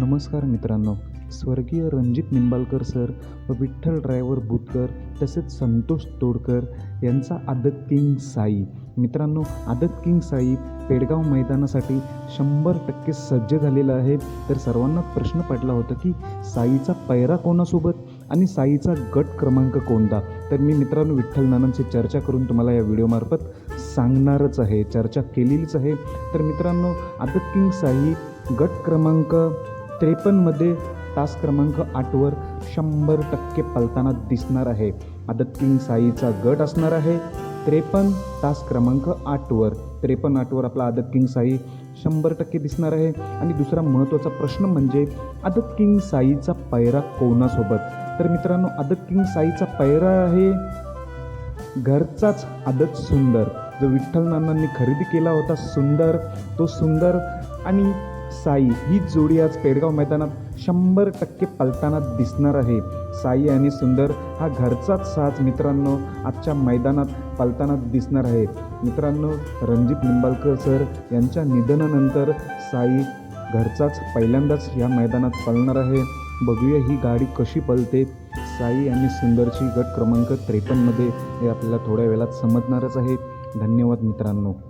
नमस्कार मित्रांनो. स्वर्गीय रणजित निंबाळकर सर व विठ्ठल ड्रायव्हर भूतकर तसेच संतोष तोडकर यांचा आदत किंग साई. मित्रांनो आदत किंग साई पेडगाव मैदानासाठी शंभर टक्के सज्ज झालेला आहे. तर सर्वांना प्रश्न पडला होता की साईचा पैरा कोणासोबत आणि साईचा गट क्रमांक कोणता? तर मी मित्रांनो विठ्ठल नानांची चर्चा करून तुम्हाला या व्हिडिओमार्फत सांगणारच आहे चर्चा केलेलीच आहे. तर मित्रांनो आदत किंग साई गट क्रमांक त्रेपन्नमध्ये तास क्रमांक आठवर शंभर टक्के पलताना दिसणार आहे. आदत किंग साईचा गट असणार आहे. त्रेपन्न तास क्रमांक आठवर. त्रेपन्न आठवर आपला आदत किंग साई शंभर टक्के दिसणार आहे. आणि दुसरा महत्त्वाचा प्रश्न म्हणजे आदत किंग साईचा पैरा कोणासोबत? तर मित्रांनो आदत किंग साईचा पैरा आहे घरचाच आदत सुंदर. जो विठ्ठल नानांनी खरेदी केला होता सुंदर तो सुंदर आणि साई ही जोडी आज पेडगाव मैदानात शंभर टक्के पलताना दिसणार आहे. साई आणि सुंदर हा घरचाच साज मित्रांनो आजच्या मैदानात पलताना दिसणार आहे. मित्रांनो रणजित निंबाळकर सर यांच्या निधनानंतर साई घरचाच पहिल्यांदाच या मैदानात पळणार आहे. बघूया ही गाडी कशी पळते साई आणि सुंदरची गट क्रमांक त्रेपन्नमध्ये हे आपल्याला थोड्या वेळात समजणारच आहे. धन्यवाद मित्रांनो.